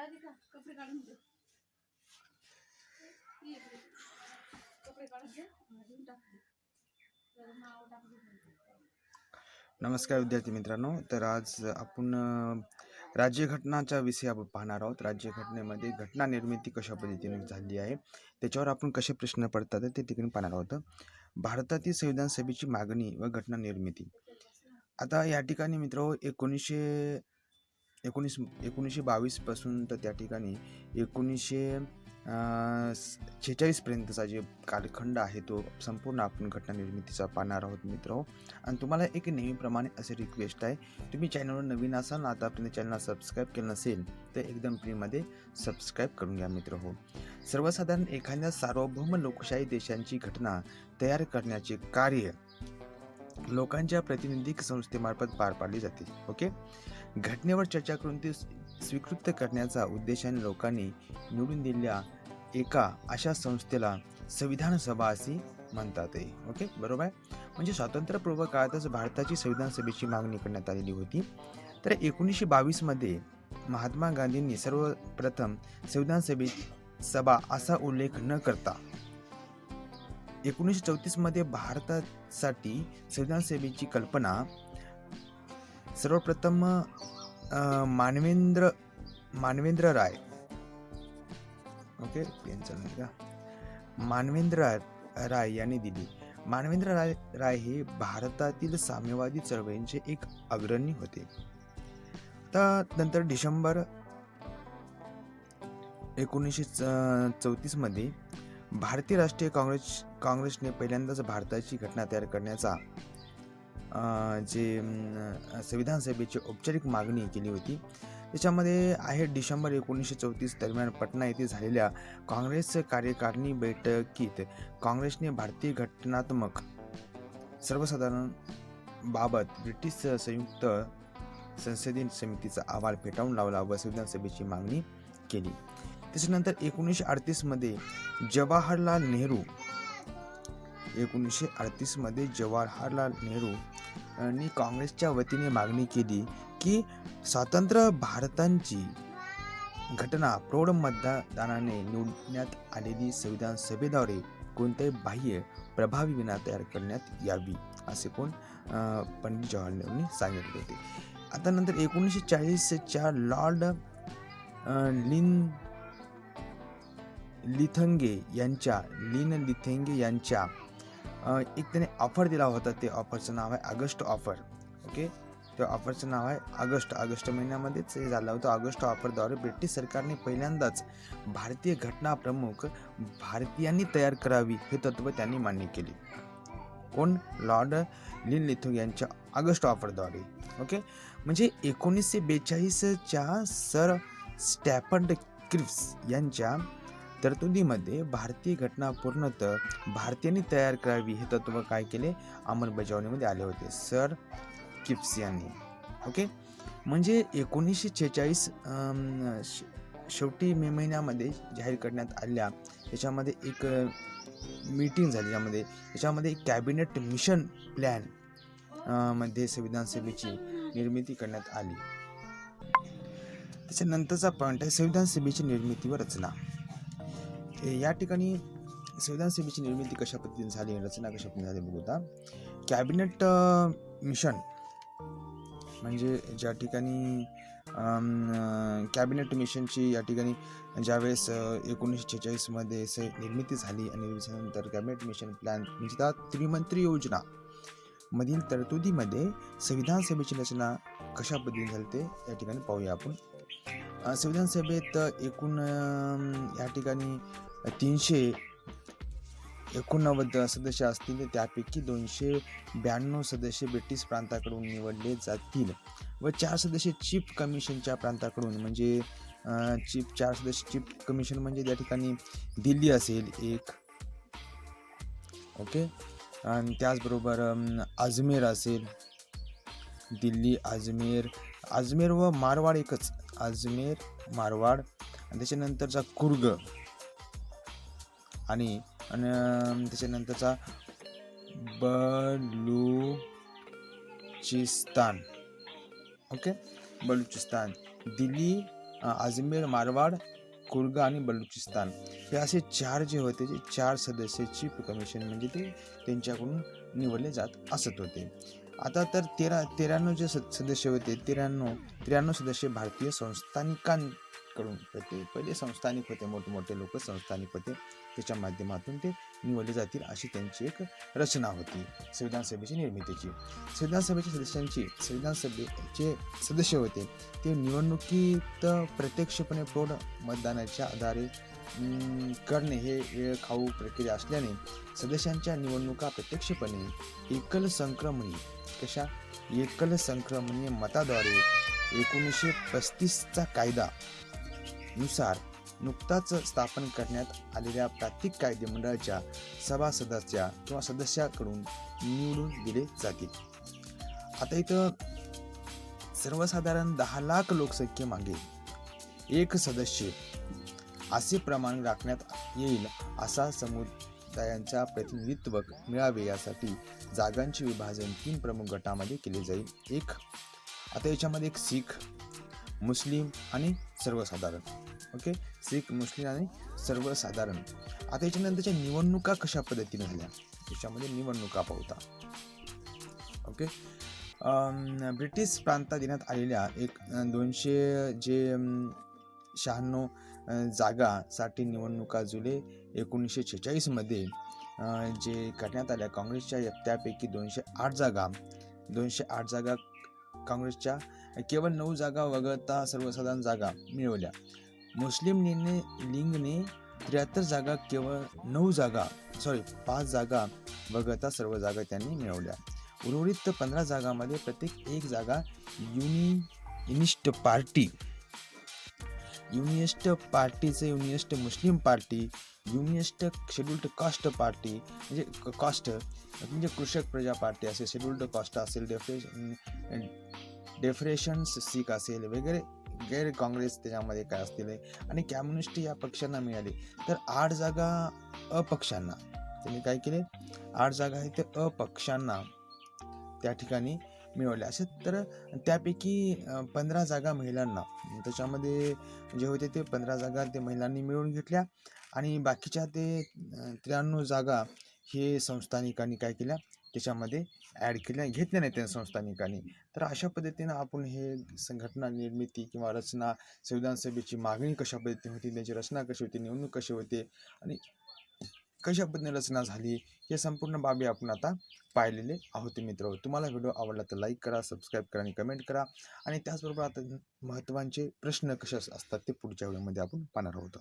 राधिका कपडे काढून दे. कपडे काढून दे नाव नमस्कार विद्यार्थी मित्रांनो तर आज आपण राज्यघटनाच्या विषयी विषय आपण पाहणार आहोत. राज्यघटनेमध्ये घटना निर्मिती कशा पद्धतीने झाली आहे त्याच्यावर आपण कसे प्रश्न पडतात ते ठिकाणी पाहणार आहोत. भारतातील संविधान सभेची मागणी व घटना निर्मिती. आता या ठिकाणी मित्र एकोणीसशे एकोणीस एकोणीसशे बावीसपासून तर त्या ठिकाणी एकोणीसशे छेचाळीसपर्यंतचा जे कालखंड आहे तो संपूर्ण आपण घटना निर्मितीचा पाहणार आहोत मित्र. आणि तुम्हाला एक नेहमीप्रमाणे असे रिक्वेस्ट आहे तुम्ही चॅनलवर नवीन असाल ना आतापर्यंत चॅनलला सबस्क्राईब केलं नसेल तर एकदम फ्रीमध्ये सबस्क्राईब करून घ्या मित्र हो. सर्वसाधारण एखाद्या सार्वभौम लोकशाही देशांची घटना तयार करण्याचे कार्य लोकांच्या प्रतिनिधिक संस्थेमार्फत पार पाडली जाते ओके? घटनेवर चर्चा करून ते स्वीकृत करण्याचा उद्देशाने लोकांनी निवडून दिलेल्या एका अशा संस्थेला संविधान सभा असे म्हणतात आहे ओके? बरोबर? आहे म्हणजे स्वातंत्र्यपूर्व काळातच भारताची संविधान सभेची मागणी करण्यात आलेली होती. तर एकोणीसशे बावीसमध्ये महात्मा गांधींनी सर्वप्रथम संविधान सभे सभा असा उल्लेख न करता एकोणीसशे चौतीसमध्ये भारतासाठी संविधान सेवेची कल्पना सर्वप्रथम मानवेंद्र मानवेंद्र राय. ओके पेनचं का? मानवेंद्र राय यांनी दिली. मानवेंद्र राय राय हे भारतातील साम्यवादी चळवळींचे एक अग्रणी होते. तर नंतर डिसेंबर एकोणीसशे चौतीसमध्ये मध्ये भारतीय राष्ट्रीय काँग्रेस काँग्रेसने पहिल्यांदाच भारताची घटना तयार करण्याचा जे संविधान सभेची औपचारिक मागणी केली होती. त्याच्यामध्ये आहे डिसेंबर एकोणीसशे चौतीस दरम्यान पटना येथे झालेल्या काँग्रेस कार्यकारिणी बैठकीत काँग्रेसने भारतीय घटनात्मक सर्वसाधारण बाबत ब्रिटिश संयुक्त संसदीय समितीचा अहवाल फेटाळून लावला व संविधान सभेची मागणी केली. त्याच्यानंतर एकोणीसशे अडतीसमध्ये जवाहरलाल नेहरू. एकोणीसशे अडतीसमध्ये जवाहरलाल नेहरू यांनी काँग्रेसच्या वतीने मागणी केली की स्वतंत्र भारतांची घटना प्रौढ मतदानाने निवडण्यात आलेली संविधान सभेद्वारे कोणत्याही बाह्य प्रभावी विना तयार करण्यात यावी असे कोण पंडित जवाहरलाल नेहरूंनी सांगितले होते. आता नंतर एकोणीसशे चाळीसच्या लॉर्ड लिन लिथंगे यांच्या लीन लिथेंगे यांच्या एक त्याने ऑफर दिला होता ते ऑफरचं नाव आहे ऑगस्ट ऑफर ओके त्या ऑफरचं नाव आहे ऑगस्ट. ऑगस्ट महिन्यामध्येच हे झालं होतं. ऑगस्ट ऑफरद्वारे ब्रिटिश सरकारने पहिल्यांदाच भारतीय घटना प्रमुख भारतीयांनी तयार करावी हे तत्त्व त्यांनी मान्य केले. कोण? लॉर्ड लिन लिथो यांच्या ऑगस्ट ऑफरद्वारे ओके म्हणजे एकोणीसशे बेचाळीसच्या सर स्टॅफर्ड क्रिप्स यांच्या तरतुदीमध्ये भारतीय घटना पूर्णतः भारतीयांनी तयार करावी हे तत्त्व काय केले? अंमलबजावणीमध्ये आले होते. सर किप्स यांनी. ओके? म्हणजे एकोणीसशे छेचाळीस शेवटी मे महिन्यामध्ये जाहीर करण्यात आल्या. त्याच्यामध्ये एक मीटिंग झाली यामध्ये त्याच्यामध्ये कॅबिनेट मिशन प्लॅनमध्ये संविधान सभेची निर्मिती करण्यात आली. त्याच्यानंतरचा पॉईंट आहे संविधान सभेची निर्मिती व रचना. या ठिकाणी संविधान सेवेची निर्मिती कशा पद्धतीने झाली रचना कशा पद्धतीने झाली बघू आता कॅबिनेट मिशन म्हणजे ज्या ठिकाणी कॅबिनेट मिशनची या ठिकाणी ज्यावेळेस एकोणीसशे छेचाळीसमध्ये स निर्मिती झाली आणि निर्मितीनंतर कॅबिनेट मिशन प्लॅन म्हणजे त्या त्रिमंत्री योजना मधील तरतुदीमध्ये संविधान सभेची रचना कशा पद्धतीने झाली ते या ठिकाणी पाहूया आपण. संविधान सभेत एकूण या ठिकाणी तीनशे एकोणनव्वद सदस्य असतील तर त्यापैकी दोनशे ब्याण्णव सदस्य ब्रिटिश प्रांताकडून निवडले जातील व चार सदस्य चीफ कमिशनच्या प्रांताकडून म्हणजे चीफ चार सदस्य चीफ कमिशन म्हणजे त्या ठिकाणी दिल्ली असेल एक. ओके? आणि त्याचबरोबर अजमेर असेल. दिल्ली अजमेर अजमेर व मारवाड एकच. अजमेर मारवाड आणि त्याच्यानंतरचा कुर्ग आणि त्याच्यानंतरचा बलुचिस्तान. ओके बलुचिस्तान. दिल्ली अजमेर मारवाड कुर्गा आणि बलुचिस्तान. हे असे चार जे होते जे चार सदस्य चीफ कमिशन म्हणजे ते त्यांच्याकडून निवडले जात असत होते. आता तर तेरा त्र्याण्णव जे सद- सदस्य होते त्र्याण्णव त्र्याण्णव सदस्य भारतीय संस्थानिकांकडून होते. पहिले संस्थानिक होते मोठमोठे लोक संस्थानिक होते. त्याच्या माध्यमातून ते निवडले जातील अशी त्यांची एक रचना होती संविधान सभेची निर्मितीची. संविधान सभेच्या सदस्यांची संविधान सभेचे सदस्य होते. ते निवडणुकीत प्रत्यक्षपणे प्रौढ मतदानाच्या आधारे करणे हे वेळ खाऊ प्रक्रिया असल्याने सदस्यांच्या निवडणुका प्रत्यक्षपणे एकल संक्रमणी कशा? एकल संक्रमणीय मताद्वारे एकोणीसशे पस्तीसचा कायदा नुसार नुकताच स्थापन करण्यात आलेल्या प्रांतिक कायदेमंडळाच्या सभासदाच्या किंवा सदस्याकडून निवडून दिले जातील. आता इथं सर्वसाधारण दहा लाख लोकसंख्येमागे एक सदस्य असे प्रमाण राखण्यात येईल असा समुदायांचा प्रतिनिधित्व मिळावे यासाठी जागांचे विभाजन तीन प्रमुख गटामध्ये केले जाईल. एक आता याच्यामध्ये एक सीख मुस्लिम आणि सर्वसाधारण. ओके? सीख मुस्लिम आणि सर्वसाधारण. आता याच्यानंतरच्या निवडणुका कशा पद्धतीने झाल्या? याच्यामध्ये निवडणुका पाहता. ओके? ब्रिटिश प्रांतात देण्यात आलेल्या एक दोनशे जे शहाण्णव जागासाठी निवडणुका जुलै एकोणीसशे छेचाळीसमध्ये जे करण्यात आल्या काँग्रेसच्या त्यापैकी दोनशे आठ जागा दोनशे आठ जागा काँग्रेसच्या केवळ नऊ जागा वगळता सर्वसाधारण जागा मिळवल्या. मुस्लिम लीगने लिंगने त्र्याहत्तर जागा केवळ नऊ जागा सॉरी पाच जागा वगळता सर्व जागा त्यांनी मिळवल्या. उर्वरित पंधरा जागामध्ये प्रत्येक एक जागा युनिनिस्ट पार्टी युनियस्ट पार्टीचं Unionist Muslim Party Unionist Scheduled Caste Party म्हणजे कास्ट म्हणजे कृषक प्रजा पार्टी असेल शेड्युल्ड कास्ट असेल डेफरेशन डेफरेशन्स सीख असेल वगैरे गैर काँग्रेस त्याच्यामध्ये काय असतील आणि कम्युनिस्ट या पक्षांना मिळाली. तर आठ जागा अपक्षांना. त्यांनी काय केले? आठ जागा आहेत ते अपक्षांना. त्या ठिकाणी मिळवल्या असे तर त्यापैकी पंधरा जागा महिलांना. त्याच्यामध्ये जे होते ते पंधरा जागा ते महिलांनी मिळवून घेतल्या. आणि बाकीच्या ते त्र्याण्णव जागा हे संस्थानिकांनी काय केल्या? त्याच्यामध्ये ॲड केल्या. घेतल्या नाही त्या संस्थानिकांनी. तर अशा पद्धतीनं आपण हे संघटना निर्मिती किंवा रचना संविधान सभेची मागणी कशा पद्धतीने होती त्याची रचना कशी होती निवडणूक कशी होते आणि कशा पद्धतीने रचना झाली हे संपूर्ण बाबी आपण आता पाहिलेले आहोत मित्र. तुम्हाला व्हिडिओ आवडला तर लाईक करा सबस्क्राईब करा आणि कमेंट करा. आणि त्याचबरोबर आता महत्त्वाचे प्रश्न कसे असतात ते पुढच्या व्हिडिओमध्ये आपण पाहणार आहोत.